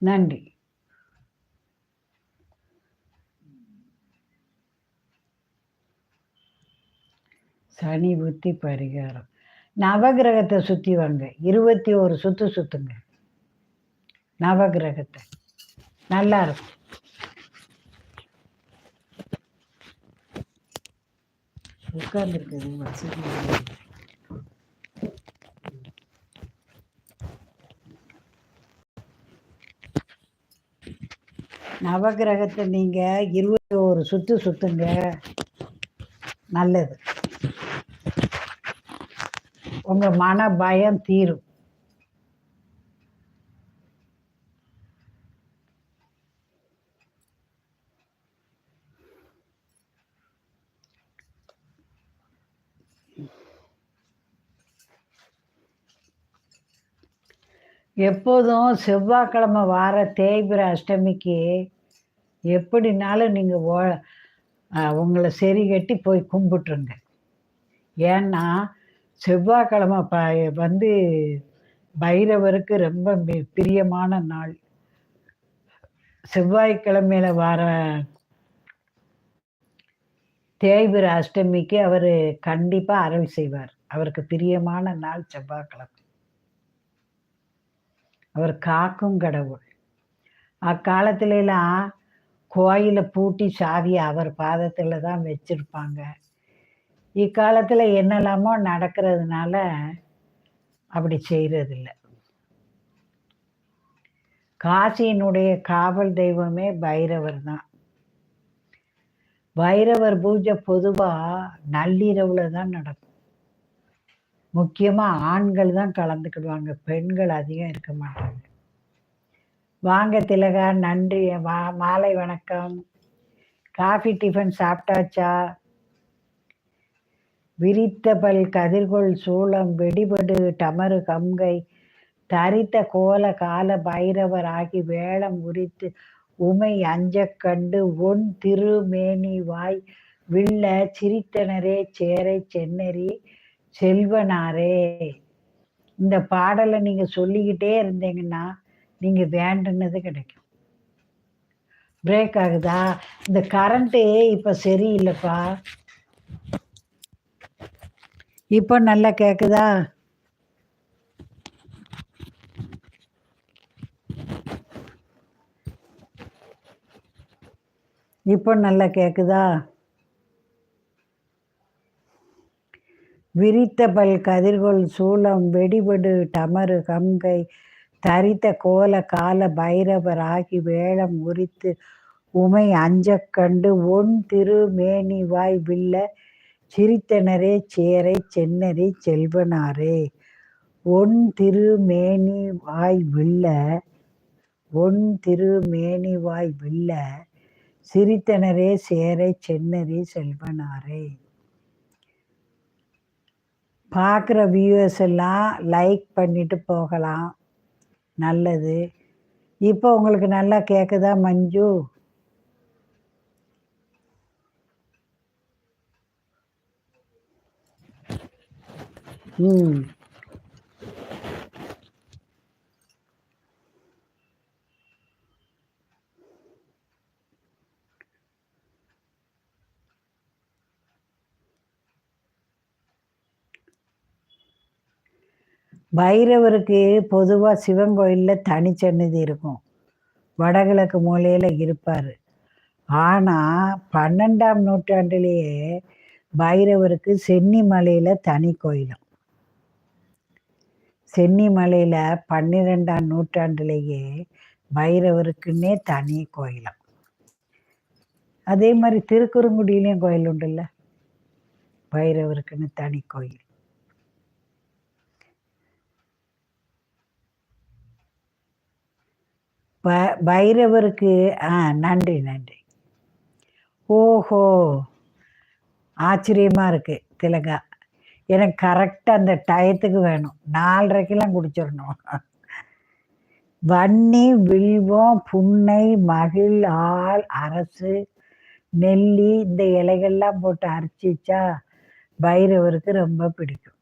நன்றி. சனி புத்தி பரிகாரம். நவகிரகத்தை சுற்றி வாங்க. இருபத்தி ஒரு சுத்து சுத்துங்க. நவகிரகத்தை. நல்லா இருக்கும். உட்கார்ந்துருக்குது வசதி நவகிரகத்தை நீங்க இருபத்தி ஒரு சுத்து சுத்துங்க. நல்லது. உங்க மன பயம் தீரும். எப்போதும் செவ்வாய்க்கிழமை வார தேய்பிர அஷ்டமிக்கு எப்படினாலும் நீங்கள் ஓ உங்களை சரி கட்டி போய் கும்பிட்டுருங்க. ஏன்னா செவ்வாய்க்கிழமை ப வந்து பைரவருக்கு ரொம்ப மி- பிரியமான நாள். செவ்வாய்க்கிழமையில வர தேய்பிர அஷ்டமிக்கு அவர் கண்டிப்பாக அருள் செய்வார். அவருக்கு பிரியமான நாள் செவ்வாய்க்கிழமை. அவர் காக்கும் கடவுள். அக்காலத்துலலாம் கோயிலை பூட்டி சாவியை அவர் பாதத்தில் தான் வச்சிருப்பாங்க. இக்காலத்தில் என்னெல்லாமோ நடக்கிறதுனால அப்படி செய்கிறதில்ல காசியினுடைய காவல் தெய்வமே பைரவர் தான். பைரவர் பூஜை பொதுவாக நள்ளிரவில் தான் நடக்கும். முக்கியமாக ஆண்கள் தான் கலந்துக்கிடுவாங்க. பெண்கள் அதிகம் இருக்க மாட்டாங்க. வாங்க திலகா நன்றி. மா மாலை வணக்கம். காஃபி டிஃபன் சாப்பிட்டாச்சா? விரித்த பல் கதிர்கொள் சூளம் வெடிபடு டமரு கங்கை தரித்த கோல கால பைரவர் ஆகி வேளம் உரித்து உமை அஞ்ச கண்டு ஒன் திருமேனி வாய் வில்ல சிரித்தனரே சேரை சென்னரி செல்வனாரே. இந்த பாடலை நீங்க சொல்லிக்கிட்டே இருந்தீங்கன்னா நீங்க வேண்டுனது கிடைக்கும். பிரேக் ஆகுதா? இந்த கரண்ட்டு இப்ப சரியில்லைப்பா. இப்போ நல்லா கேக்குதா? இப்போ நல்லா கேக்குதா? விரித்த பல் கதிர்கொள் சூளம் வெடிபடு டமரு கங்கை தரித்த கோல கால பைரவர் ஆகி வேளம் உரித்து உமை அஞ்சக் கண்டு ஒன் திருமேனி வாய் வில்ல சிரித்தனரே சேரை சென்னரி செல்வனாரே. ஒன் திருமேனி வாய் வில்ல ஒன் திருமேனி வாய் வில்ல சிரித்தனரே சேரை சென்னரி செல்வனாரே. பார்க்குற வியூவர்ஸ் எல்லாம் லைக் பண்ணிட்டு போகலாம். நல்லது. இப்போ உங்களுக்கு நல்லா கேட்குதா மஞ்சு? ம். பைரவருக்கு பொதுவாக சிவன் கோயிலில் தனிச்சன்னதி இருக்கும். வடகிழக்கு மூலையில் இருப்பார். ஆனால் பன்னெண்டாம் நூற்றாண்டிலேயே பைரவருக்கு சென்னி மலையில் தனி கோயிலும். சென்னி மலையில் பன்னிரெண்டாம் நூற்றாண்டிலேயே பைரவருக்குன்னே தனி கோயிலம். அதே மாதிரி திருக்குறுங்குடியிலையும் கோயில் உண்டுல்ல? பைரவருக்குன்னு தனி கோயில். ப பைரவருக்கு ஆ நன்றி நன்றி. ஓஹோ! ஆச்சரியமாக இருக்குது திலகா. எனக்கு கரெக்டாக அந்த டயத்துக்கு வேணும். நாலரைக்கெல்லாம் குடிச்சிடணும். வன்னி வில்வம் புன்னை மகிழ் ஆள் அரசு நெல்லி இந்த இலைகள்லாம் போட்டு அரைச்சிச்சா பைரவருக்கு ரொம்ப பிடிக்கும்.